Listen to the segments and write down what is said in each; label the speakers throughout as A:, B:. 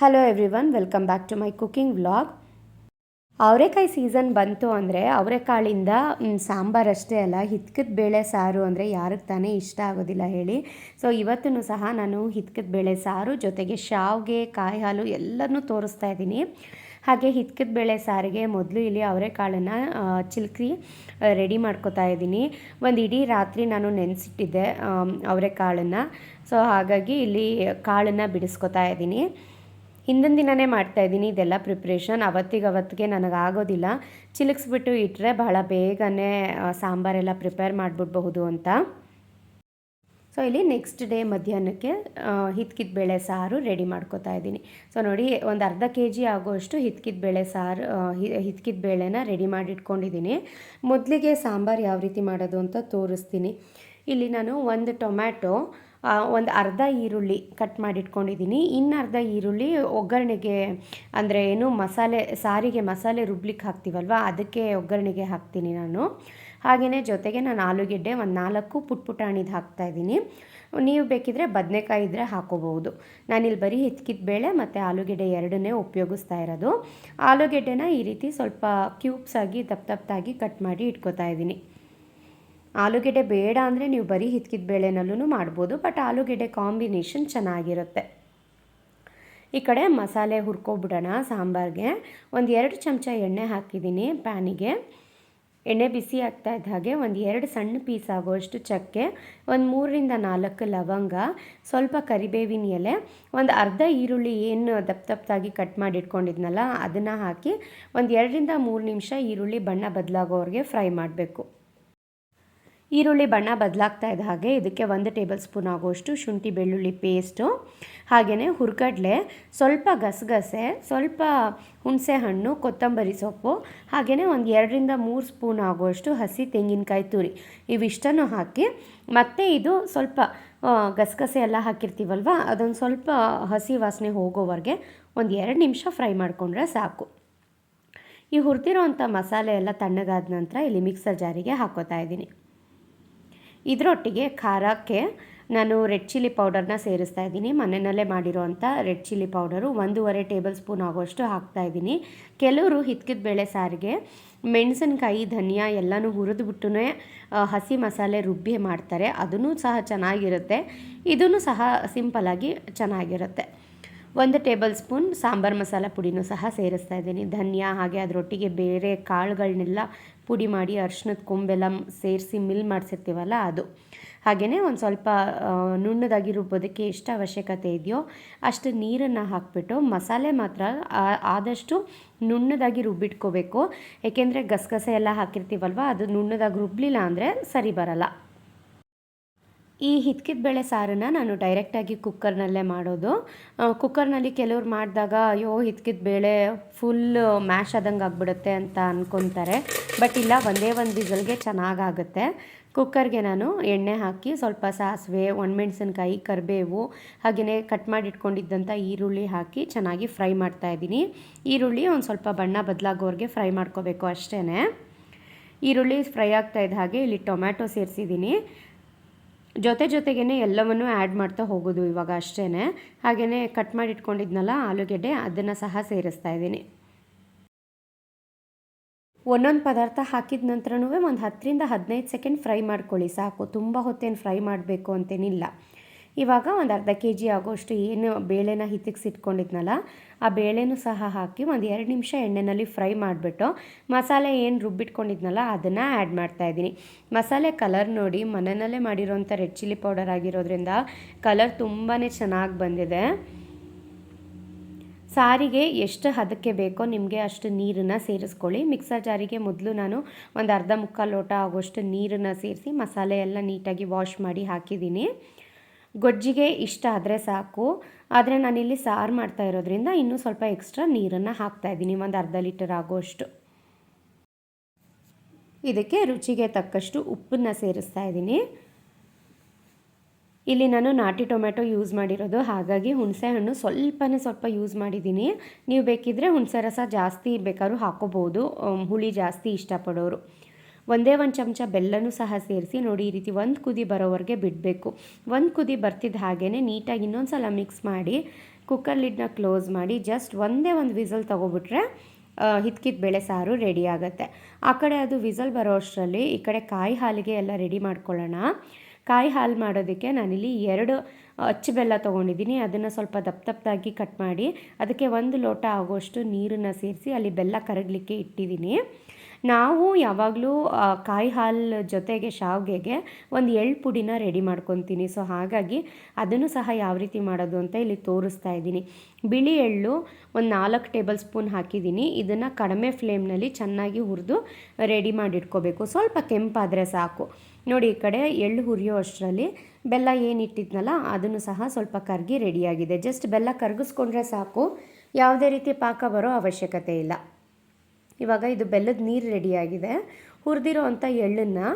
A: Hello everyone welcome back to my cooking vlog ಅವರೆಕಾಯಿ season ಬಂತು ಅಂದರೆ ಅವರೆಕಾಳಿಂದ ಸಾಂಬಾರು ಅಷ್ಟೇ ಅಲ್ಲ, ಹಿತ್ಕದ ಬೇಳೆ ಸಾರು ಅಂದರೆ ಯಾರಿಗೆ ತಾನೇ ಇಷ್ಟ ಆಗೋದಿಲ್ಲ ಹೇಳಿ. ಸೊ ಇವತ್ತೂ ಸಹ ನಾನು ಹಿತ್ಕದ ಬೇಳೆ ಸಾರು ಜೊತೆಗೆ ಶಾವ್ಗೆ ಕಾಯಿ ಹಾಲು ಎಲ್ಲನೂ ತೋರಿಸ್ತಾ ಇದ್ದೀನಿ. ಹಾಗೆ ಹಿತ್ಕದ ಬೇಳೆ ಸಾರಿಗೆ ಮೊದಲು ಇಲ್ಲಿ ಅವರೆಕಾಳನ್ನು ಚಿಲ್ಕಿ ರೆಡಿ ಮಾಡ್ಕೋತಾ ಇದ್ದೀನಿ. ಒಂದು ಇಡೀ ರಾತ್ರಿ ನಾನು ನೆನೆಸಿಟ್ಟಿದ್ದೆ ಅವರೆಕಾಳನ್ನು. ಸೊ ಹಾಗಾಗಿ ಇಲ್ಲಿ ಕಾಳನ್ನು ಬಿಡಿಸ್ಕೊತಾ ಇದ್ದೀನಿ. ಹಿಂದಿನ ದಿನವೇ ಮಾಡ್ತಾಯಿದ್ದೀನಿ ಇದೆಲ್ಲ ಪ್ರಿಪ್ರೇಷನ್ ಅವತ್ತಿಗೆ ಅವತ್ತಿಗೆ ನನಗೆ ಆಗೋದಿಲ್ಲ ಚಿಲುಕ್ಸ್ಬಿಟ್ಟು ಇಟ್ಟರೆ ಬಹಳ ಬೇಗನೆ ಸಾಂಬಾರೆಲ್ಲ ಪ್ರಿಪೇರ್ ಮಾಡಿಬಿಡ್ಬಹುದು ಅಂತ. ಸೊ ಇಲ್ಲಿ ನೆಕ್ಸ್ಟ್ ಡೇ ಮಧ್ಯಾಹ್ನಕ್ಕೆ ಹಿತ್ಕಿದ ಬೇಳೆ ಸಾರು ರೆಡಿ ಮಾಡ್ಕೋತಾ ಇದ್ದೀನಿ. ಸೊ ನೋಡಿ, ಒಂದು ಅರ್ಧ ಕೆ ಜಿ ಆಗೋಷ್ಟು ಹಿತ್ಕಿದ ಬೇಳೆ ಸಾರು ಹಿತ್ಕಿದ ಬೇಳೆನ ರೆಡಿ ಮಾಡಿ ಇಟ್ಕೊಂಡಿದ್ದೀನಿ ಮೊದಲಿಗೆ ಸಾಂಬಾರು ಯಾವ ರೀತಿ ಮಾಡೋದು ಅಂತ ತೋರಿಸ್ತೀನಿ. ಇಲ್ಲಿ ನಾನು ಒಂದು ಟೊಮ್ಯಾಟೊ ಒಂದು ಅರ್ಧ ಈರುಳ್ಳಿ ಕಟ್ ಮಾಡಿಟ್ಕೊಂಡಿದ್ದೀನಿ ಇನ್ನು ಅರ್ಧ ಈರುಳ್ಳಿ ಒಗ್ಗರಣೆಗೆ, ಅಂದರೆ ಏನು ಮಸಾಲೆ, ಸಾರಿಗೆ ಮಸಾಲೆ ರುಬ್ಲಿಕ್ಕೆ ಹಾಕ್ತೀವಲ್ವ, ಅದಕ್ಕೆ ಒಗ್ಗರಣೆಗೆ ಹಾಕ್ತೀನಿ ನಾನು. ಹಾಗೆಯೇ ಜೊತೆಗೆ ನಾನು ಆಲೂಗೆಡ್ಡೆ ಒಂದು ನಾಲ್ಕು ಪುಟ್ ಪುಟಾಣಿದು ಹಾಕ್ತಾಯಿದ್ದೀನಿ ನೀವು ಬೇಕಿದ್ರೆ ಬದನೆಕಾಯಿ ಇದ್ದರೆ ಹಾಕೋಬಹುದು. ನಾನಿಲ್ಲಿ ಬರೀ ಹಿತ್ಕಿದ ಬೇಳೆ ಮತ್ತು ಆಲೂಗೆಡ್ಡೆ ಎರಡನ್ನೇ ಉಪಯೋಗಿಸ್ತಾ ಇರೋದು. ಆಲೂಗೆಡ್ಡೆನ ಈ ರೀತಿ ಸ್ವಲ್ಪ ಕ್ಯೂಬ್ಸ್ ಆಗಿ, ದಪ್ಪ ದಪ್ಪದಾಗಿ ಕಟ್ ಮಾಡಿ ಇಟ್ಕೋತಾ ಇದ್ದೀನಿ ಆಲೂಗೆಡ್ಡೆ ಬೇಡ ಅಂದರೆ ನೀವು ಬರೀ ಹಿತ್ಕಿದ ಬೇಳೆನಲ್ಲೂ ಮಾಡ್ಬೋದು ಬಟ್ ಆಲೂಗೆಡ್ಡೆ ಕಾಂಬಿನೇಷನ್ ಚೆನ್ನಾಗಿರುತ್ತೆ. ಈ ಕಡೆ ಮಸಾಲೆ ಹುರ್ಕೊಬಿಡೋಣ ಸಾಂಬಾರಿಗೆ. ಒಂದು ಎರಡು ಚಮಚ ಎಣ್ಣೆ ಹಾಕಿದ್ದೀನಿ ಪ್ಯಾನಿಗೆ. ಎಣ್ಣೆ ಬಿಸಿ ಆಗ್ತಾ ಇದ್ದ ಹಾಗೆ ಒಂದು ಎರಡು ಸಣ್ಣ ಪೀಸ್ ಆಗೋಷ್ಟು ಚಕ್ಕೆ, ಒಂದು ಮೂರರಿಂದ ನಾಲ್ಕು ಲವಂಗ, ಸ್ವಲ್ಪ ಕರಿಬೇವಿನ ಎಲೆ, ಒಂದು ಅರ್ಧ ಈರುಳ್ಳಿ ಏನು ದಪ್ಪ ದಪ್ಪದಾಗಿ ಕಟ್ ಮಾಡಿ ಇಟ್ಕೊಂಡಿದ್ನಲ್ಲ ಅದನ್ನು ಹಾಕಿ ಒಂದು ಎರಡರಿಂದ ಮೂರು ನಿಮಿಷ ಈರುಳ್ಳಿ ಬಣ್ಣ ಬದಲಾಗೋವರೆಗೆ ಫ್ರೈ ಮಾಡಬೇಕು. ಈರುಳ್ಳಿ ಬಣ್ಣ ಬದಲಾಗ್ತಾ ಇದ್ದ ಹಾಗೆ ಇದಕ್ಕೆ ಒಂದು ಟೇಬಲ್ ಸ್ಪೂನ್ ಆಗೋಷ್ಟು ಶುಂಠಿ ಬೆಳ್ಳುಳ್ಳಿ ಪೇಸ್ಟು, ಹಾಗೆಯೇ ಹುರ್ಗಡ್ಲೆ, ಸ್ವಲ್ಪ ಗಸಗಸೆ, ಸ್ವಲ್ಪ ಹುಣಸೆ ಹಣ್ಣು, ಕೊತ್ತಂಬರಿ ಸೊಪ್ಪು, ಹಾಗೆಯೇ ಒಂದು ಎರಡರಿಂದ ಮೂರು ಸ್ಪೂನ್ ಆಗುವಷ್ಟು ಹಸಿ ತೆಂಗಿನಕಾಯಿ ತುರಿ. ಇವಿಷ್ಟನ್ನು ಹಾಕಿ ಮತ್ತೆ ಇದು ಸ್ವಲ್ಪ ಗಸಗಸೆ ಎಲ್ಲ ಹಾಕಿರ್ತೀವಲ್ವ, ಅದೊಂದು ಸ್ವಲ್ಪ ಹಸಿ ವಾಸನೆ ಹೋಗೋವರೆಗೆ ಒಂದು ಎರಡು ನಿಮಿಷ ಫ್ರೈ ಮಾಡಿಕೊಂಡ್ರೆ ಸಾಕು. ಈ ಹುರಿದಿರೋವಂಥ ಮಸಾಲೆ ಎಲ್ಲ ತಣ್ಣಗಾದ ನಂತರ ಇಲ್ಲಿ ಮಿಕ್ಸರ್ ಜಾರಿಗೆ ಹಾಕೋತಾ ಇದ್ದೀನಿ. ಇದರೊಟ್ಟಿಗೆ ಖಾರಕ್ಕೆ ನಾನು ರೆಡ್ ಚಿಲ್ಲಿ ಪೌಡರ್ನ ಸೇರಿಸ್ತಾ ಇದ್ದೀನಿ. ಮನೆಯಲ್ಲೇ ಮಾಡಿರೋವಂಥ ರೆಡ್ ಚಿಲ್ಲಿ ಪೌಡರು ಒಂದೂವರೆ ಟೇಬಲ್ ಸ್ಪೂನ್ ಆಗೋಷ್ಟು ಹಾಕ್ತಾ ಇದ್ದೀನಿ. ಕೆಲವರು ಹಿತ್ಕಿದ ಬೇಳೆ ಸಾರಿಗೆ, ಮೆಣಸಿನ್ಕಾಯಿ, ಧನಿಯಾ ಎಲ್ಲನೂ ಹುರಿದ್ಬಿಟ್ಟು ಹಸಿ ಮಸಾಲೆ ರುಬ್ಬಿ ಮಾಡ್ತಾರೆ. ಅದೂ ಸಹ ಚೆನ್ನಾಗಿರುತ್ತೆ. ಇದೂ ಸಹ ಸಿಂಪಲಾಗಿ ಚೆನ್ನಾಗಿರುತ್ತೆ. ಒಂದು ಟೇಬಲ್ ಸ್ಪೂನ್ ಸಾಂಬಾರು ಮಸಾಲ ಪುಡಿನೂ ಸಹ ಸೇರಿಸ್ತಾ ಇದ್ದೀನಿ. ಧನಿಯಾ ಹಾಗೆ ಅದರೊಟ್ಟಿಗೆ ಬೇರೆ ಕಾಳುಗಳನ್ನೆಲ್ಲ ಪುಡಿ ಮಾಡಿ ಅರ್ಶಿನದ ಕೊಂಬೆಲ್ಲ ಸೇರಿಸಿ ಮಿಲ್ ಮಾಡಿಸಿರ್ತೀವಲ್ಲ ಅದು. ಹಾಗೆಯೇ ಒಂದು ಸ್ವಲ್ಪ ನುಣ್ಣದಾಗಿ ರುಬ್ಬೋದಕ್ಕೆ ಎಷ್ಟು ಅವಶ್ಯಕತೆ ಇದೆಯೋ ಅಷ್ಟು ನೀರನ್ನು ಹಾಕಿಬಿಟ್ಟು ಮಸಾಲೆ ಮಾತ್ರ ಆದಷ್ಟು ನುಣ್ಣದಾಗಿ ರುಬ್ಬಿಟ್ಕೋಬೇಕು. ಏಕೆಂದರೆ ಗಸಗಸೆ ಎಲ್ಲ ಹಾಕಿರ್ತೀವಲ್ವ, ಅದು ನುಣ್ಣದಾಗಿ ರುಬ್ಬಲಿಲ್ಲ ಅಂದರೆ ಸರಿ ಬರಲ್ಲ. ಈ ಹಿತ್ಕಿದ ಬೇಳೆ ಸಾರನ್ನು ನಾನು ಡೈರೆಕ್ಟಾಗಿ ಕುಕ್ಕರ್ನಲ್ಲೇ ಮಾಡೋದು. ಕುಕ್ಕರ್ನಲ್ಲಿ ಕೆಲವ್ರು ಮಾಡಿದಾಗ, ಅಯ್ಯೋ, ಹಿತ್ಕಿದ ಬೇಳೆ ಫುಲ್ ಮ್ಯಾಶ್ ಆದಂಗೆ ಆಗ್ಬಿಡುತ್ತೆ ಅಂತ ಅಂದ್ಕೊತಾರೆ ಬಟ್ ಇಲ್ಲ, ಒಂದೇ ಒಂದು ವಿಸಲ್ಗೆ ಚೆನ್ನಾಗಾಗುತ್ತೆ. ಕುಕ್ಕರ್ಗೆ ನಾನು ಎಣ್ಣೆ ಹಾಕಿ ಸ್ವಲ್ಪ ಸಾಸಿವೆ, ಒಣಮೆಣಸಿನ್ಕಾಯಿ, ಕರಿಬೇವು ಹಾಗೆಯೇ ಕಟ್ ಮಾಡಿಟ್ಕೊಂಡಿದ್ದಂಥ ಈರುಳ್ಳಿ ಹಾಕಿ ಚೆನ್ನಾಗಿ ಫ್ರೈ ಮಾಡ್ತಾ ಇದ್ದೀನಿ. ಈರುಳ್ಳಿ ಒಂದು ಸ್ವಲ್ಪ ಬಣ್ಣ ಬದಲಾಗೋರಿಗೆ ಫ್ರೈ ಮಾಡ್ಕೋಬೇಕು ಅಷ್ಟೇ ಈರುಳ್ಳಿ ಫ್ರೈ ಆಗ್ತಾ ಇದ್ದ ಹಾಗೆ ಇಲ್ಲಿ ಟೊಮ್ಯಾಟೊ ಸೇರಿಸಿದ್ದೀನಿ. ಜೊತೆ ಜೊತೆಗೇ ಎಲ್ಲವನ್ನು ಆ್ಯಡ್ ಮಾಡ್ತಾ ಹೋಗೋದು ಇವಾಗ ಅಷ್ಟೇ ಹಾಗೇ ಕಟ್ ಮಾಡಿ ಇಟ್ಕೊಂಡಿದ್ನಲ್ಲ ಆಲೂಗೆಡ್ಡೆ, ಅದನ್ನು ಸಹ ಸೇರಿಸ್ತಾ ಇದ್ದೀನಿ. ಒಂದೊಂದು ಪದಾರ್ಥ ಹಾಕಿದ ನಂತರನೂ ಒಂದು ಹತ್ತರಿಂದ ಹದಿನೈದು ಸೆಕೆಂಡ್ ಫ್ರೈ ಮಾಡ್ಕೊಳ್ಳಿ ಸಾಕು. ತುಂಬ ಹೊತ್ತೇನು ಫ್ರೈ ಮಾಡಬೇಕು ಅಂತೇನಿಲ್ಲ. ಇವಾಗ ಒಂದು ಅರ್ಧ ಕೆ ಜಿ ಆಗೋಷ್ಟು ಏನು ಬೇಳೆನ ಹಿತ್ತಿಕ್ಸಿಟ್ಕೊಂಡಿದ್ನಲ್ಲ ಆ ಬೇಳೆನೂ ಸಹ ಹಾಕಿ ಒಂದು ಎರಡು ನಿಮಿಷ ಎಣ್ಣೆಯಲ್ಲಿ ಫ್ರೈ ಮಾಡಿಬಿಟ್ಟು ಮಸಾಲೆ ಏನು ರುಬ್ಬಿಟ್ಕೊಂಡಿದ್ನಲ್ಲ ಅದನ್ನು ಆ್ಯಡ್ ಮಾಡ್ತಾ ಇದ್ದೀನಿ. ಮಸಾಲೆ ಕಲರ್ ನೋಡಿ, ಮನೆಯಲ್ಲೇ ಮಾಡಿರೋಂಥ ರೆಡ್ ಚಿಲ್ಲಿ ಪೌಡರ್ ಆಗಿರೋದ್ರಿಂದ ಕಲರ್ ತುಂಬಾ ಚೆನ್ನಾಗಿ ಬಂದಿದೆ. ಸಾರಿಗೆ ಎಷ್ಟು ಹದಕ್ಕೆ ಬೇಕೋ ನಿಮಗೆ ಅಷ್ಟು ನೀರನ್ನು ಸೇರಿಸ್ಕೊಳ್ಳಿ. ಮಿಕ್ಸರ್ ಜಾರಿಗೆ ಮೊದಲು ನಾನು ಒಂದು ಅರ್ಧ ಮುಕ್ಕಾಲು ಲೋಟ ಆಗೋಷ್ಟು ನೀರನ್ನು ಸೇರಿಸಿ ಮಸಾಲೆ ಎಲ್ಲ ನೀಟಾಗಿ ವಾಶ್ ಮಾಡಿ ಹಾಕಿದ್ದೀನಿ. ಗೊಜ್ಜಿಗೆ ಇಷ್ಟ ಆದರೆ ಸಾಕು, ಆದರೆ ನಾನಿಲ್ಲಿ ಸಾರು ಮಾಡ್ತಾ ಇರೋದ್ರಿಂದ ಇನ್ನೂ ಸ್ವಲ್ಪ ಎಕ್ಸ್ಟ್ರಾ ನೀರನ್ನು ಹಾಕ್ತಾ ಇದ್ದೀನಿ, ಒಂದು ಅರ್ಧ ಲೀಟರ್ ಆಗೋಷ್ಟು. ಇದಕ್ಕೆ ರುಚಿಗೆ ತಕ್ಕಷ್ಟು ಉಪ್ಪನ್ನು ಸೇರಿಸ್ತಾ ಇದ್ದೀನಿ. ಇಲ್ಲಿ ನಾನು ನಾಟಿ ಟೊಮೆಟೊ ಯೂಸ್ ಮಾಡಿರೋದು, ಹಾಗಾಗಿ ಹುಣಸೆ ಹಣ್ಣು ಸ್ವಲ್ಪನೇ ಸ್ವಲ್ಪ ಯೂಸ್ ಮಾಡಿದ್ದೀನಿ. ನೀವು ಬೇಕಿದ್ದರೆ ಹುಣಸೆ ರಸ ಜಾಸ್ತಿ ಬೇಕಾದ್ರೂ ಹಾಕೋಬೋದು, ಹುಳಿ ಜಾಸ್ತಿ ಇಷ್ಟಪಡೋರು. ಒಂದೇ ಒಂದು ಚಮಚ ಬೆಲ್ಲನೂ ಸಹ ಸೇರಿಸಿ ನೋಡಿ, ಈ ರೀತಿ ಒಂದು ಕುದಿ ಬರೋವರೆಗೆ ಬಿಡಬೇಕು. ಒಂದು ಕುದಿ ಬರ್ತಿದ್ದ ಹಾಗೇ ನೀಟಾಗಿ ಇನ್ನೊಂದು ಸಲ ಮಿಕ್ಸ್ ಮಾಡಿ ಕುಕ್ಕರ್ ಲಿಡ್ನ ಕ್ಲೋಸ್ ಮಾಡಿ ಜಸ್ಟ್ ಒಂದೇ ಒಂದು ವಿಸಲ್ ತೊಗೊಬಿಟ್ರೆ ಹಿತ್ಕಿದ ಬೇಳೆ ಸಾರು ರೆಡಿ ಆಗುತ್ತೆ. ಆ ಕಡೆ ಅದು ವಿಸಲ್ ಬರೋ ಅಷ್ಟರಲ್ಲಿ ಈ ಕಡೆ ಕಾಯಿ ಹಾಲಿಗೆ ಎಲ್ಲ ರೆಡಿ ಮಾಡ್ಕೊಳ್ಳೋಣ. ಕಾಯಿ ಹಾಲು ಮಾಡೋದಕ್ಕೆ ನಾನಿಲ್ಲಿ ಎರಡು ಅಚ್ಚು ಬೆಲ್ಲ ತೊಗೊಂಡಿದ್ದೀನಿ. ಅದನ್ನು ಸ್ವಲ್ಪ ದಪ್ಪ ದಪ್ಪದಾಗಿ ಕಟ್ ಮಾಡಿ, ಅದಕ್ಕೆ ಒಂದು ಲೋಟ ಆಗೋಷ್ಟು ನೀರನ್ನು ಸೇರಿಸಿ ಅಲ್ಲಿ ಬೆಲ್ಲ ಕರಗಲಿಕ್ಕೆ ಇಟ್ಟಿದ್ದೀನಿ. ನಾವು ಯಾವಾಗಲೂ ಕಾಯಿ ಹಾಲು ಜೊತೆಗೆ ಶಾವಿಗೆಗೆ ಒಂದು ಎಳ್ಳು ಪುಡಿನ ರೆಡಿ ಮಾಡ್ಕೊತೀನಿ. ಸೊ ಹಾಗಾಗಿ ಅದನ್ನು ಸಹ ಯಾವ ರೀತಿ ಮಾಡೋದು ಅಂತ ಇಲ್ಲಿ ತೋರಿಸ್ತಾ ಇದ್ದೀನಿ. ಬಿಳಿ ಎಳ್ಳು ಒಂದು ನಾಲ್ಕು ಟೇಬಲ್ ಸ್ಪೂನ್ ಹಾಕಿದ್ದೀನಿ. ಇದನ್ನು ಕಡಿಮೆ ಫ್ಲೇಮ್ನಲ್ಲಿ ಚೆನ್ನಾಗಿ ಹುರಿದು ರೆಡಿ ಮಾಡಿಟ್ಕೋಬೇಕು. ಸ್ವಲ್ಪ ಕೆಂಪಾದರೆ ಸಾಕು. ನೋಡಿ, ಈ ಕಡೆ ಎಳ್ಳು ಹುರಿಯೋ ಅಷ್ಟರಲ್ಲಿ ಬೆಲ್ಲ ಏನಿಟ್ಟಿದ್ನಲ್ಲ, ಅದನ್ನು ಸಹ ಸ್ವಲ್ಪ ಕರಗಿ ರೆಡಿಯಾಗಿದೆ ಜಸ್ಟ್ ಬೆಲ್ಲ ಕರಗಿಸ್ಕೊಂಡ್ರೆ ಸಾಕು. ಯಾವುದೇ ರೀತಿ ಪಾಕ ಬರೋ ಅವಶ್ಯಕತೆ ಇಲ್ಲ. ಇವಾಗ ಇದು ಬೆಲ್ಲದ ನೀರು ರೆಡಿಯಾಗಿದೆ ಹುರಿದಿರೋ ಅಂಥ ಎಳ್ಳನ್ನು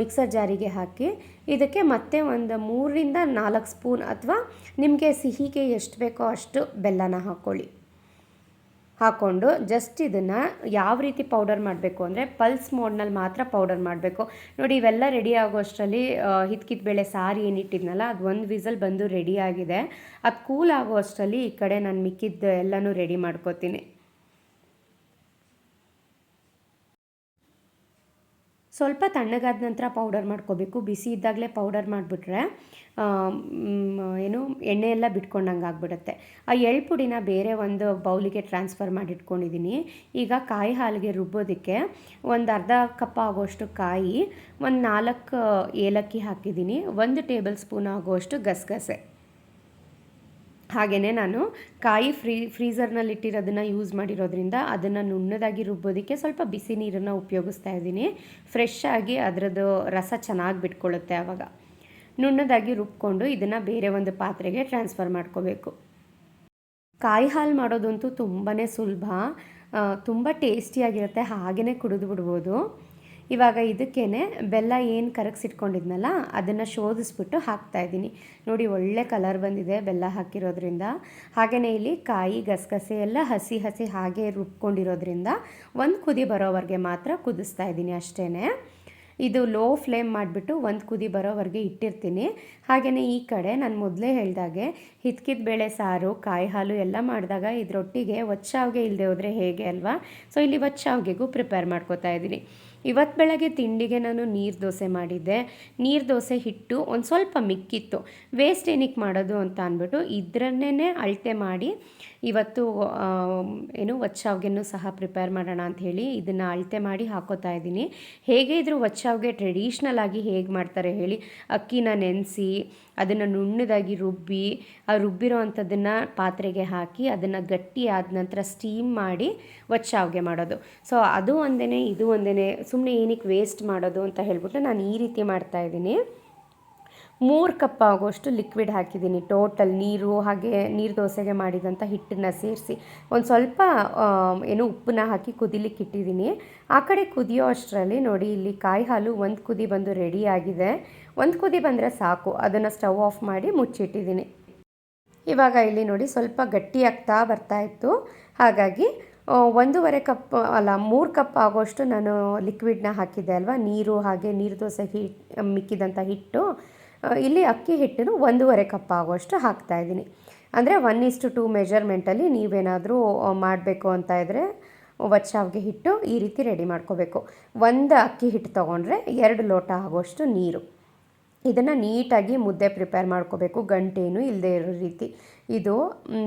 A: ಮಿಕ್ಸರ್ ಜಾರಿಗೆ ಹಾಕಿ, ಇದಕ್ಕೆ ಮತ್ತೆ ಒಂದು ಮೂರರಿಂದ ನಾಲ್ಕು ಸ್ಪೂನ್ ಅಥವಾ ನಿಮಗೆ ಸಿಹಿಗೆ ಎಷ್ಟು ಬೇಕೋ ಅಷ್ಟು ಬೆಲ್ಲನ ಹಾಕ್ಕೊಳ್ಳಿ ಹಾಕ್ಕೊಂಡು ಜಸ್ಟ್ ಇದನ್ನು ಯಾವ ರೀತಿ ಪೌಡರ್ ಮಾಡಬೇಕು ಅಂದರೆ ಪಲ್ಸ್ ಮೋಡ್ನಲ್ಲಿ ಮಾತ್ರ ಪೌಡರ್ ಮಾಡಬೇಕು. ನೋಡಿ ಇವೆಲ್ಲ ರೆಡಿ ಆಗೋ ಅಷ್ಟರಲ್ಲಿ ಹಿತ್ಕಿದ ಬೇಳೆ ಸಾರಿ ಏನಿಟ್ಟಿದ್ನಲ್ಲ ಅದು ಒಂದು ವಿಸಲ್ ಬಂದು ರೆಡಿ ಆಗಿದೆ. ಅದು ಕೂಲ್ ಆಗೋ ಅಷ್ಟರಲ್ಲಿ ಈ ಕಡೆ ನಾನು ಮಿಕ್ಕಿದ್ದು ಎಲ್ಲನೂ ರೆಡಿ ಮಾಡ್ಕೋತೀನಿ. ಸ್ವಲ್ಪ ತಣ್ಣಗಾದ ನಂತರ ಪೌಡರ್ ಮಾಡ್ಕೋಬೇಕು. ಬಿಸಿ ಇದ್ದಾಗಲೇ ಪೌಡರ್ ಮಾಡಿಬಿಟ್ರೆ ಏನು ಎಣ್ಣೆ ಎಲ್ಲ ಬಿಟ್ಕೊಂಡಂಗೆ ಆಗಿಬಿಡುತ್ತೆ. ಆ ಎಳ್ಳು ಪುಡಿನ ಬೇರೆ ಒಂದು ಬೌಲಿಗೆ ಟ್ರಾನ್ಸ್ಫರ್ ಮಾಡಿಟ್ಕೊಂಡಿದ್ದೀನಿ ಈಗ ಕಾಯಿ ಹಾಲಿಗೆ ರುಬ್ಬೋದಕ್ಕೆ ಒಂದು ಅರ್ಧ ಕಪ್ ಆಗೋಷ್ಟು ಕಾಯಿ, ಒಂದು ನಾಲ್ಕು ಏಲಕ್ಕಿ ಹಾಕಿದ್ದೀನಿ ಒಂದು ಟೇಬಲ್ ಸ್ಪೂನ್ ಆಗೋಷ್ಟು ಗಸಗಸೆ. ಹಾಗೆಯೇ ನಾನು ಕಾಯಿ ಫ್ರೀ ಫ್ರೀಝರ್ನಲ್ಲಿ ಇಟ್ಟಿರೋದನ್ನು ಯೂಸ್ ಮಾಡಿರೋದ್ರಿಂದ ಅದನ್ನು ನುಣ್ಣದಾಗಿ ರುಬ್ಬೋದಕ್ಕೆ ಸ್ವಲ್ಪ ಬಿಸಿ ನೀರನ್ನು ಉಪಯೋಗಿಸ್ತಾ ಇದ್ದೀನಿ. ಫ್ರೆಶ್ ಆಗಿ ಅದರದ್ದು ರಸ ಚೆನ್ನಾಗಿ ಬಿಟ್ಕೊಳ್ಳುತ್ತೆ ಆವಾಗ ನುಣ್ಣದಾಗಿ ರುಬ್ಕೊಂಡು ಇದನ್ನು ಬೇರೆ ಒಂದು ಪಾತ್ರೆಗೆ ಟ್ರಾನ್ಸ್ಫರ್ ಮಾಡ್ಕೋಬೇಕು. ಕಾಯಿ ಹಾಲು ಮಾಡೋದಂತೂ ತುಂಬಾ ಸುಲಭ. ತುಂಬ ಟೇಸ್ಟಿಯಾಗಿರುತ್ತೆ ಹಾಗೆಯೇ ಕುಡಿದು ಬಿಡ್ಬೋದು. ಇವಾಗ ಇದಕ್ಕೇ ಬೆಲ್ಲ ಏನು ಕರಗಿಸಿಟ್ಕೊಂಡಿದ್ನಲ್ಲ ಅದನ್ನು ಶೋಧಿಸ್ಬಿಟ್ಟು ಹಾಕ್ತಾಯಿದ್ದೀನಿ ನೋಡಿ, ಒಳ್ಳೆ ಕಲರ್ ಬಂದಿದೆ ಬೆಲ್ಲ ಹಾಕಿರೋದ್ರಿಂದ. ಹಾಗೆಯೇ ಇಲ್ಲಿ ಕಾಯಿ, ಗಸಗಸೆ ಎಲ್ಲ ಹಸಿ ಹಸಿ ಹಾಗೆ ರುಬ್ಕೊಂಡಿರೋದ್ರಿಂದ ಒಂದು ಕುದಿ ಬರೋವರೆಗೆ ಮಾತ್ರ ಕುದಿಸ್ತಾ ಇದ್ದೀನಿ ಅಷ್ಟೇ ಇದು ಲೋ ಫ್ಲೇಮ್ ಮಾಡಿಬಿಟ್ಟು ಒಂದು ಕುದಿ ಬರೋವರೆಗೆ ಇಟ್ಟಿರ್ತೀನಿ. ಹಾಗೆಯೇ ಈ ಕಡೆ ನಾನು ಮೊದಲೇ ಹೇಳಿದಾಗೆ ಹಿತ್ಕಿದ ಬೇಳೆ ಸಾರು ಕಾಯಿ ಹಾಲು ಎಲ್ಲ ಮಾಡಿದಾಗ ಇದರೊಟ್ಟಿಗೆ ಒಚ್ಚಾವ್ಗೆ ಇಲ್ಲದೆ ಹೋದರೆ ಹೇಗೆ ಅಲ್ವಾ? ಸೊ ಇಲ್ಲಿ ಒಚ್ಚಾವ್ಗೆಗೂ ಪ್ರಿಪೇರ್ ಮಾಡ್ಕೋತಾ ಇದ್ದೀನಿ. ಇವತ್ತು ಬೆಳಗ್ಗೆ ತಿಂಡಿಗೆ ನಾನು ನೀರು ದೋಸೆ ಮಾಡಿದ್ದೆ. ನೀರು ದೋಸೆ ಹಿಟ್ಟು ಒಂದು ಸ್ವಲ್ಪ ಮಿಕ್ಕಿತ್ತು. ವೇಸ್ಟ್ ಏನಕ್ಕೆ ಮಾಡೋದು ಅಂತ ಅಂದ್ಬಿಟ್ಟು ಇದರನ್ನೇ ಅಳತೆ ಮಾಡಿ ಇವತ್ತು ಏನು ಒಚ್ಚಾವ್ಗೆನೂ ಸಹ ಪ್ರಿಪೇರ್ ಮಾಡೋಣ ಹೇಳಿ ಇದನ್ನು ಅಳತೆ ಮಾಡಿ ಹಾಕೋತಾ ಇದ್ದೀನಿ. ಹೇಗೆ ಇದ್ರು ಒಚ್ಚಾವ್ಗೆ ಟ್ರೆಡಿಷ್ನಲ್ ಆಗಿ ಹೇಗೆ ಮಾಡ್ತಾರೆ ಹೇಳಿ ಅಕ್ಕಿನ ನೆನೆಸಿ, ಅದನ್ನು ನುಣ್ಣದಾಗಿ ರುಬ್ಬಿ, ಆ ರುಬ್ಬಿರೋ ಅಂಥದ್ದನ್ನು ಪಾತ್ರೆಗೆ ಹಾಕಿ ಅದನ್ನು ಗಟ್ಟಿ ಆದ ನಂತರ ಸ್ಟೀಮ್ ಮಾಡಿ ಒಚ್ಚಾವ್ಗೆ ಮಾಡೋದು. ಸೊ ಅದು ಒಂದೇ ಇದು ಒಂದೇ ಸುಮ್ಮನೆ ಏನಕ್ಕೆ ವೇಸ್ಟ್ ಮಾಡೋದು ಅಂತ ಹೇಳ್ಬಿಟ್ಟು ನಾನು ಈ ರೀತಿ ಮಾಡ್ತಾಯಿದ್ದೀನಿ ಮೂರು ಕಪ್ ಆಗೋಷ್ಟು ಲಿಕ್ವಿಡ್ ಹಾಕಿದ್ದೀನಿ. ಟೋಟಲ್ ನೀರು ಹಾಗೆ ನೀರು ದೋಸೆಗೆ ಮಾಡಿದಂಥ ಹಿಟ್ಟನ್ನು ಸೇರಿಸಿ. ಒಂದು ಸ್ವಲ್ಪ ಏನು ಉಪ್ಪನ್ನ ಹಾಕಿ ಕುದಿಲಿಕ್ಕೆ ಇಟ್ಟಿದ್ದೀನಿ. ಆ ಕಡೆ ಕುದಿಯೋ ಅಷ್ಟರಲ್ಲಿ ನೋಡಿ ಇಲ್ಲಿ ಕಾಯಿ ಹಾಲು ಒಂದು ಕುದಿ ಬಂದು ರೆಡಿ ಆಗಿದೆ. ಒಂದು ಕುದಿ ಬಂದರೆ ಸಾಕು. ಅದನ್ನು ಸ್ಟವ್ ಆಫ್ ಮಾಡಿ ಮುಚ್ಚಿಟ್ಟಿದ್ದೀನಿ. ಇವಾಗ ಇಲ್ಲಿ ನೋಡಿ ಸ್ವಲ್ಪ ಗಟ್ಟಿಯಾಗ್ತಾ ಬರ್ತಾ ಇತ್ತು. ಹಾಗಾಗಿ ಒಂದೂವರೆ ಕಪ್, ಅಲ್ಲ, ಮೂರು ಕಪ್ ಆಗೋಷ್ಟು ನಾನು ಲಿಕ್ವಿಡ್ನ ಹಾಕಿದ್ದೆ ಅಲ್ವಾ? ನೀರು ಹಾಗೆ, ನೀರು ದೋಸೆ ಹಿಟ್ಟು ಮಿಕ್ಕಿದಂಥ ಹಿಟ್ಟು. ಇಲ್ಲಿ ಅಕ್ಕಿ ಹಿಟ್ಟನ್ನು ಒಂದೂವರೆ ಕಪ್ ಆಗೋವಷ್ಟು ಹಾಕ್ತಾ ಇದ್ದೀನಿ. ಅಂದರೆ ಒನ್ ಇಸ್ಟು ಟು ಮೆಜರ್ಮೆಂಟಲ್ಲಿ ನೀವೇನಾದರೂ ಮಾಡಬೇಕು ಅಂತ ಇದ್ದರೆ ವಚ್ಚಾವ್ಗೆ ಹಿಟ್ಟು ಈ ರೀತಿ ರೆಡಿ ಮಾಡ್ಕೋಬೇಕು. ಒಂದು ಅಕ್ಕಿ ಹಿಟ್ಟು ತೊಗೊಂಡ್ರೆ ಎರಡು ಲೋಟ ಆಗೋಷ್ಟು ನೀರು. ಇದನ್ನು ನೀಟಾಗಿ ಮುದ್ದೆ ಪ್ರಿಪೇರ್ ಮಾಡ್ಕೋಬೇಕು. ಗಂಟೇನು ಇಲ್ಲದೆ ಇರೋ ರೀತಿ. ಇದು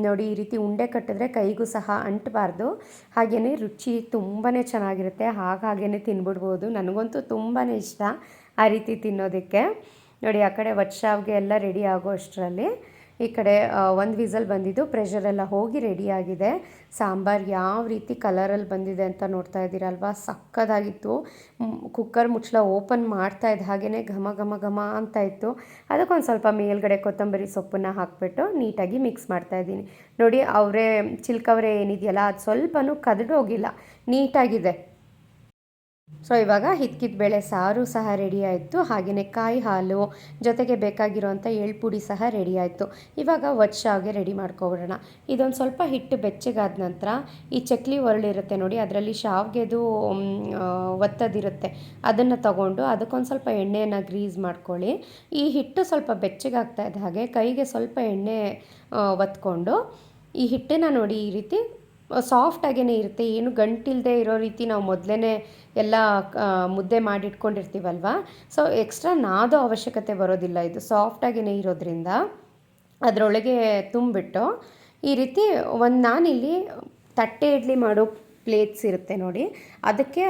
A: ನೋಡಿ ಈ ರೀತಿ ಉಂಡೆ ಕಟ್ಟಿದ್ರೆ ಕೈಗೂ ಸಹ ಅಂಟಬಾರ್ದು. ಹಾಗೆಯೇ ರುಚಿ ತುಂಬಾ ಚೆನ್ನಾಗಿರುತ್ತೆ. ಹಾಗಾಗೇ ತಿನ್ಬಿಡ್ಬೋದು. ನನಗಂತೂ ತುಂಬಾ ಇಷ್ಟ ಆ ರೀತಿ ತಿನ್ನೋದಕ್ಕೆ. ನೋಡಿ, ಆ ಕಡೆ ವಚ್ಚಾವ್ಗೆ ಎಲ್ಲ ರೆಡಿ ಆಗೋ ಅಷ್ಟರಲ್ಲಿ ಈ ಕಡೆ ಒಂದು ವಿಸಲ್ ಬಂದಿದ್ದು ಪ್ರೆಷರೆಲ್ಲ ಹೋಗಿ ರೆಡಿಯಾಗಿದೆ ಸಾಂಬಾರು ಯಾವ ರೀತಿ ಕಲರಲ್ಲಿ ಬಂದಿದೆ ಅಂತ ನೋಡ್ತಾ ಇದ್ದೀರಲ್ವ? ಸಕ್ಕದಾಗಿತ್ತು. ಕುಕ್ಕರ್ ಮುಚ್ಚಳ ಓಪನ್ ಮಾಡ್ತಾ ಇದ್ದ ಹಾಗೇ ಘಮ ಘಮ ಘಮ ಅಂತ ಇತ್ತು. ಅದಕ್ಕೊಂದು ಸ್ವಲ್ಪ ಮೇಲ್ಗಡೆ ಕೊತ್ತಂಬರಿ ಸೊಪ್ಪನ್ನು ಹಾಕಿಬಿಟ್ಟು ನೀಟಾಗಿ ಮಿಕ್ಸ್ ಮಾಡ್ತಾ ಇದ್ದೀನಿ. ನೋಡಿ, ಅವರೇ ಚಿಲ್ಕವರೆ ಏನಿದೆಯಲ್ಲ, ಅದು ಸ್ವಲ್ಪನೂ ಕದಡೋಗಿಲ್ಲ ನೀಟಾಗಿದೆ. ಸೊ ಇವಾಗ ಹಿತ್ಕಿದ ಬೇಳೆ ಸಾರು ಸಹ ರೆಡಿ ಆಯಿತು. ಹಾಗೆಯೇ ಕಾಯಿ ಹಾಲು ಜೊತೆಗೆ ಬೇಕಾಗಿರುವಂಥ ಎಳ್ಪುಡಿ ಸಹ ರೆಡಿ ಆಯಿತು. ಇವಾಗ ಒಚ್ಚ ಶಾವಿಗೆ ರೆಡಿ ಮಾಡ್ಕೊಬಿಡೋಣ. ಇದೊಂದು ಸ್ವಲ್ಪ ಹಿಟ್ಟು ಬೆಚ್ಚಗಾದ ನಂತರ ಈ ಚಕ್ಲಿ ಒರಳಿರುತ್ತೆ ನೋಡಿ, ಅದರಲ್ಲಿ ಶಾವ್ಗೆದು ಒತ್ತದಿರುತ್ತೆ. ಅದನ್ನು ತಗೊಂಡು ಅದಕ್ಕೊಂದು ಸ್ವಲ್ಪ ಎಣ್ಣೆಯನ್ನು ಗ್ರೀಸ್ ಮಾಡ್ಕೊಳ್ಳಿ. ಈ ಹಿಟ್ಟು ಸ್ವಲ್ಪ ಬೆಚ್ಚಗಾಗ್ತಾ ಇದ್ದ ಹಾಗೆ ಕೈಗೆ ಸ್ವಲ್ಪ ಎಣ್ಣೆ ಒತ್ಕೊಂಡು ಈ ಹಿಟ್ಟನ್ನು ನೋಡಿ ಈ ರೀತಿ ಸಾಫ್ಟಾಗೇ ಇರುತ್ತೆ, ಏನು ಗಂಟಿಲ್ಲದೆ ಇರೋ ರೀತಿ ನಾವು ಮೊದಲೇ ಎಲ್ಲ ಮುದ್ದೆ ಮಾಡಿಟ್ಕೊಂಡಿರ್ತೀವಲ್ವ? ಸೊ ಎಕ್ಸ್ಟ್ರಾ ನಾದೋ ಅವಶ್ಯಕತೆ ಬರೋದಿಲ್ಲ ಇದು ಸಾಫ್ಟಾಗೇ ಇರೋದ್ರಿಂದ. ಅದರೊಳಗೆ ತುಂಬಿಟ್ಟು, ಈ ರೀತಿ ಒಂದು ನಾನಿಲ್ಲಿ ತಟ್ಟೆ ಇಡ್ಲಿ ಮಾಡೋ ಪ್ಲೇಟ್ಸ್ ಇರುತ್ತೆ ನೋಡಿ, ಅದಕ್ಕೆ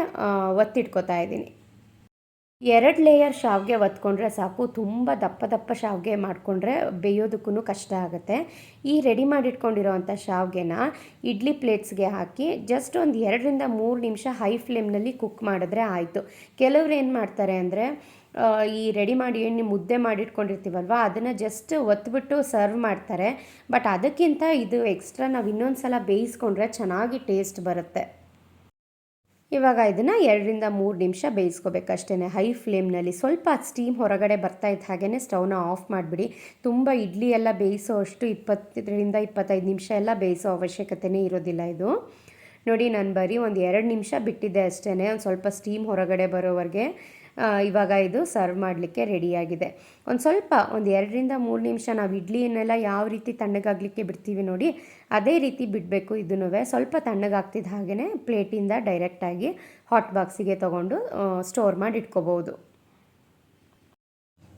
A: ಒತ್ತಿಟ್ಕೋತಾ ಇದ್ದೀನಿ. ಎರಡು ಲೇಯರ್ ಶಾವಿಗೆ ಒತ್ಕೊಂಡ್ರೆ ಸಾಕು. ತುಂಬ ದಪ್ಪ ದಪ್ಪ ಶಾವಿಗೆ ಮಾಡಿಕೊಂಡ್ರೆ ಬೇಯೋದಕ್ಕೂ ಕಷ್ಟ ಆಗುತ್ತೆ. ಈ ರೆಡಿ ಮಾಡಿಟ್ಕೊಂಡಿರೋವಂಥ ಶಾವಿಗೆನ ಇಡ್ಲಿ ಪ್ಲೇಟ್ಸ್ಗೆ ಹಾಕಿ ಜಸ್ಟ್ ಒಂದು ಎರಡರಿಂದ ಮೂರು ನಿಮಿಷ ಹೈ ಫ್ಲೇಮ್ನಲ್ಲಿ ಕುಕ್ ಮಾಡಿದ್ರೆ ಆಯಿತು. ಕೆಲವ್ರು ಏನು ಮಾಡ್ತಾರೆ ಅಂದರೆ ಈ ರೆಡಿ ಮಾಡಿ ಎಣ್ಣೆ ಮುದ್ದೆ ಮಾಡಿಟ್ಕೊಂಡಿರ್ತೀವಲ್ವ, ಅದನ್ನು ಜಸ್ಟ್ ಒತ್ಬಿಟ್ಟು ಸರ್ವ್ ಮಾಡ್ತಾರೆ. ಬಟ್ ಅದಕ್ಕಿಂತ ಇದು ಎಕ್ಸ್ಟ್ರಾ ನಾವು ಇನ್ನೊಂದು ಸಲ ಬೇಯಿಸ್ಕೊಂಡ್ರೆ ಚೆನ್ನಾಗಿ ಟೇಸ್ಟ್ ಬರುತ್ತೆ. ಇವಾಗ ಇದನ್ನು ಎರಡರಿಂದ ಮೂರು ನಿಮಿಷ ಬೇಯಿಸ್ಕೋಬೇಕಷ್ಟೇ ಹೈ ಫ್ಲೇಮ್ನಲ್ಲಿ ಸ್ವಲ್ಪ ಸ್ಟೀಮ್ ಹೊರಗಡೆ ಬರ್ತಾ ಇದ್ದ ಹಾಗೇ ಸ್ಟವ್ನ ಆಫ್ ಮಾಡಿಬಿಡಿ. ತುಂಬ ಇಡ್ಲಿ ಎಲ್ಲ ಬೇಯಿಸೋ ಅಷ್ಟು ಇಪ್ಪತ್ತರಿಂದ ಇಪ್ಪತ್ತೈದು ನಿಮಿಷ ಎಲ್ಲ ಬೇಯಿಸೋ ಅವಶ್ಯಕತೆಯೇ ಇರೋದಿಲ್ಲ ಇದು. ನೋಡಿ, ನಾನು ಬರೀ ಒಂದು ಎರಡು ನಿಮಿಷ ಬಿಟ್ಟಿದ್ದೆ ಅಷ್ಟೇ ಒಂದು ಸ್ವಲ್ಪ ಸ್ಟೀಮ್ ಹೊರಗಡೆ ಬರೋವರೆಗೆ ಇವಾಗ ಇದು ಸರ್ವ್ ಮಾಡಲಿಕ್ಕೆ ರೆಡಿಯಾಗಿದೆ ಒಂದು ಸ್ವಲ್ಪ, ಒಂದು ಎರಡರಿಂದ ಮೂರು ನಿಮಿಷ ನಾವು ಇಡ್ಲಿಯನ್ನೆಲ್ಲ ಯಾವ ರೀತಿ ತಣ್ಣಗಾಗಲಿಕ್ಕೆ ಬಿಡ್ತೀವಿ ನೋಡಿ, ಅದೇ ರೀತಿ ಬಿಡಬೇಕು ಇದನ್ನು. ಸ್ವಲ್ಪ ತಣ್ಣಗಾಗ್ತಿದ್ದ ಹಾಗೆಯೇ ಪ್ಲೇಟಿಂದ ಡೈರೆಕ್ಟಾಗಿ ಹಾಟ್ ಬಾಕ್ಸಿಗೆ ತೊಗೊಂಡು ಸ್ಟೋರ್ ಮಾಡಿ ಇಟ್ಕೋಬೋದು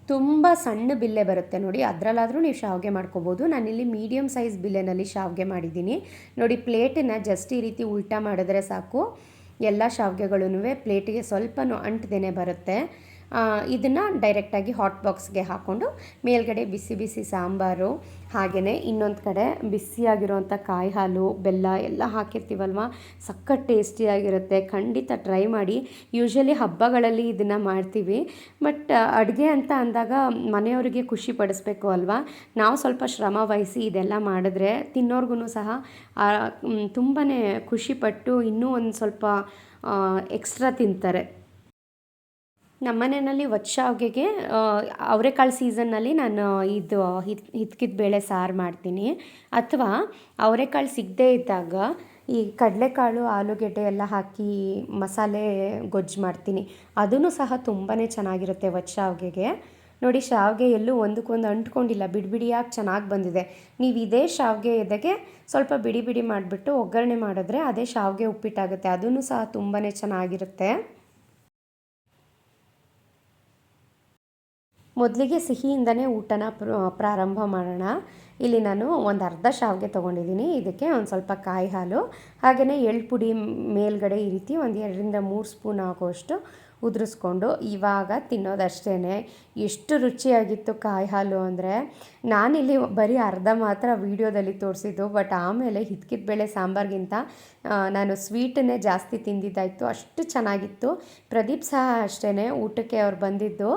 A: ತುಂಬ ಸಣ್ಣ ಬಿಲ್ಲೆ ಬರುತ್ತೆ ನೋಡಿ, ಅದರಲ್ಲಾದರೂ ನೀವು ಶಾವಿಗೆ ಮಾಡ್ಕೋಬೋದು ನಾನಿಲ್ಲಿ ಮೀಡಿಯಮ್ ಸೈಜ್ ಬಿಲ್ಲೆನಲ್ಲಿ ಶಾವಿಗೆ ಮಾಡಿದ್ದೀನಿ. ನೋಡಿ, ಪ್ಲೇಟನ್ನು ಜಸ್ಟ್ ಈ ರೀತಿ ಉಲ್ಟಾ ಮಾಡಿದ್ರೆ ಸಾಕು. ಎಲ್ಲ ಶಾವಿಗೆಗಳೂ ಪ್ಲೇಟಿಗೆ ಸ್ವಲ್ಪನೂ ಅಂಟದೇನೆ ಬರುತ್ತೆ. ಇದನ್ನು ಡೈರೆಕ್ಟಾಗಿ ಹಾಟ್ ಬಾಕ್ಸ್ಗೆ ಹಾಕ್ಕೊಂಡು ಮೇಲ್ಗಡೆ ಬಿಸಿ ಬಿಸಿ ಸಾಂಬಾರು ಹಾಗೆಯೇ ಇನ್ನೊಂದು ಕಡೆ ಬಿಸಿಯಾಗಿರುವಂಥ ಕಾಯಿ ಹಾಲು ಬೆಲ್ಲ ಎಲ್ಲ ಹಾಕಿರ್ತೀವಲ್ವ? ಸಖತ್ ಟೇಸ್ಟಿಯಾಗಿರುತ್ತೆ ಖಂಡಿತ ಟ್ರೈ ಮಾಡಿ. ಯೂಶ್ವಲಿ ಹಬ್ಬಗಳಲ್ಲಿ ಇದನ್ನು ಮಾಡ್ತೀವಿ. ಬಟ್ ಅಡುಗೆ ಅಂತ ಅಂದಾಗ ಮನೆಯವರಿಗೆ ಖುಷಿ ಪಡಿಸ್ಬೇಕು ಅಲ್ವಾ? ನಾವು ಸ್ವಲ್ಪ ಶ್ರಮ ವಹಿಸಿ ಇದೆಲ್ಲ ಮಾಡಿದ್ರೆ ತಿನ್ನೋರ್ಗು ಸಹ ತುಂಬಾ ಖುಷಿಪಟ್ಟು ಇನ್ನೂ ಒಂದು ಸ್ವಲ್ಪ ಎಕ್ಸ್ಟ್ರಾ ತಿಂತಾರೆ. ನಮ್ಮ ಮನೆಯಲ್ಲಿ ಶಾವಿಗೆಗೆ ಅವರೆಕಾಳು ಸೀಸನ್ನಲ್ಲಿ ನಾನು ಇದು, ಹಿತ್, ಹಿತ್ಕಿದ ಬೇಳೆ ಸಾರು ಮಾಡ್ತೀನಿ. ಅಥವಾ ಅವರೆಕಾಳು ಸಿಗದೇ ಇದ್ದಾಗ ಈ ಕಡಲೆಕಾಳು, ಆಲೂಗೆಡ್ಡೆ ಎಲ್ಲ ಹಾಕಿ ಮಸಾಲೆ ಗೊಜ್ಜು ಮಾಡ್ತೀನಿ. ಅದೂ ಸಹ ತುಂಬಾ ಚೆನ್ನಾಗಿರುತ್ತೆ ಶಾವಿಗೆಗೆ ನೋಡಿ, ಶಾವಿಗೆ ಎಲ್ಲೂ ಒಂದಕ್ಕೊಂದು ಅಂಟ್ಕೊಂಡಿಲ್ಲ. ಬಿಡಿ ಬಿಡಿಯಾಗಿ ಚೆನ್ನಾಗಿ ಬಂದಿದೆ. ನೀವು ಇದೇ ಶಾವಿಗೆ ಎದೆಗೆ ಸ್ವಲ್ಪ ಬಿಡಿ ಬಿಡಿ ಮಾಡಿಬಿಟ್ಟು ಒಗ್ಗರಣೆ ಮಾಡಿದ್ರೆ ಅದೇ ಶಾವಿಗೆ ಉಪ್ಪಿಟ್ಟಾಗುತ್ತೆ. ಅದೂ ಸಹ ತುಂಬಾ ಚೆನ್ನಾಗಿರುತ್ತೆ. ಮೊದಲಿಗೆ ಸಿಹಿಯಿಂದನೇ ಊಟನ ಪ್ರಾರಂಭ ಮಾಡೋಣ. ಇಲ್ಲಿ ನಾನು ಒಂದು ಅರ್ಧ ಶಾವಿಗೆ ತೊಗೊಂಡಿದ್ದೀನಿ. ಇದಕ್ಕೆ ಒಂದು ಸ್ವಲ್ಪ ಕಾಯಿ ಹಾಲು ಹಾಗೆಯೇ ಎಳ್ಳು ಪುಡಿ ಮೇಲ್ಗಡೆ ಈ ರೀತಿ ಒಂದು ಎರಡರಿಂದ ಮೂರು ಸ್ಪೂನ್ ಆಗುವಷ್ಟು ಉದುರಿಸ್ಕೊಂಡು ಇವಾಗ ತಿನ್ನೋದಷ್ಟೇ ಎಷ್ಟು ರುಚಿಯಾಗಿತ್ತು ಕಾಯಿ ಹಾಲು ಅಂದರೆ. ನಾನಿಲ್ಲಿ ಬರೀ ಅರ್ಧ ಮಾತ್ರ ವೀಡಿಯೋದಲ್ಲಿ ತೋರಿಸಿದ್ದು, ಬಟ್ ಆಮೇಲೆ ಹಿತ್ಕಿದ ಬೇಳೆ ಸಾಂಬಾರ್ಗಿಂತ ನಾನು ಸ್ವೀಟನ್ನೇ ಜಾಸ್ತಿ ತಿಂದಿದ್ದಾಯಿತು. ಅಷ್ಟು ಚೆನ್ನಾಗಿತ್ತು. ಪ್ರದೀಪ್ ಸಹ ಅಷ್ಟೇ ಊಟಕ್ಕೆ ಅವ್ರು ಬಂದಿದ್ದು.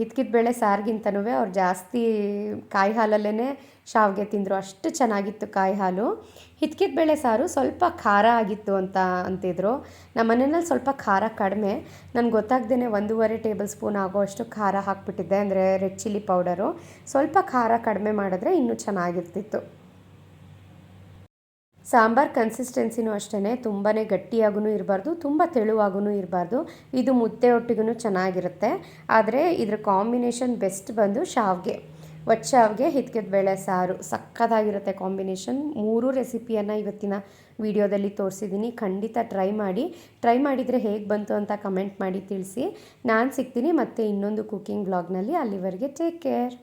A: ಹಿತ್ಕಿದ ಬೇಳೆ ಸಾರಿಗಿಂತನೂ ಅವ್ರು ಜಾಸ್ತಿ ಕಾಯಿ ಹಾಲಲ್ಲೇ ಶಾವಿಗೆ ತಿಂದರು. ಅಷ್ಟು ಚೆನ್ನಾಗಿತ್ತು ಕಾಯಿ ಹಾಲು ಹಿತ್ಕಿದ ಬೇಳೆ ಸಾರು ಸ್ವಲ್ಪ ಖಾರ ಆಗಿತ್ತು ಅಂತ ಅಂತಿದ್ರು. ನಮ್ಮ ಮನೆಯಲ್ಲಿ ಸ್ವಲ್ಪ ಖಾರ ಕಡಿಮೆ. ನನಗೆ ಗೊತ್ತಾಗ್ದೇ ಒಂದೂವರೆ ಟೇಬಲ್ ಸ್ಪೂನ್ ಆಗೋಷ್ಟು ಖಾರ ಹಾಕ್ಬಿಟ್ಟಿದ್ದೆ, ಅಂದರೆ ರೆಡ್ ಚಿಲ್ಲಿ ಪೌಡರು. ಸ್ವಲ್ಪ ಖಾರ ಕಡಿಮೆ ಮಾಡಿದ್ರೆ ಇನ್ನೂ ಚೆನ್ನಾಗಿರ್ತಿತ್ತು. ಸಾಂಬಾರ್ ಕನ್ಸಿಸ್ಟೆನ್ಸಿನೂ ಅಷ್ಟೇ ತುಂಬಾ ಗಟ್ಟಿಯಾಗೂ ಇರಬಾರ್ದು, ತುಂಬ ತೆಳುವಾಗೂ ಇರಬಾರ್ದು. ಇದು ಮುದ್ದೆ ಒಟ್ಟಿಗೂ ಚೆನ್ನಾಗಿರುತ್ತೆ. ಆದರೆ ಇದರ ಕಾಂಬಿನೇಷನ್ ಬೆಸ್ಟ್ ಬಂದು ಶಾವಿಗೆ. ಒಟ್ಟು ಶಾವಿಗೆ ಹಿತ್ಕಿದ ಬೇಳೆ, ಸಾರು. ಸಕ್ಕತ್ತಾಗಿರುತ್ತೆ ಕಾಂಬಿನೇಷನ್. ಮೂರು ರೆಸಿಪಿಯನ್ನು ಇವತ್ತಿನ ವಿಡಿಯೋದಲ್ಲಿ ತೋರಿಸಿದ್ದೀನಿ. ಖಂಡಿತ ಟ್ರೈ ಮಾಡಿ. ಟ್ರೈ ಮಾಡಿದರೆ ಹೇಗೆ ಬಂತು ಅಂತ ಕಮೆಂಟ್ ಮಾಡಿ ತಿಳಿಸಿ. ನಾನು ಸಿಗ್ತೀನಿ ಮತ್ತೆ ಇನ್ನೊಂದು ಕುಕ್ಕಿಂಗ್ ಬ್ಲಾಗ್ನಲ್ಲಿ ಅಲ್ಲಿವರೆಗೆ ಟೇಕ್ ಕೇರ್.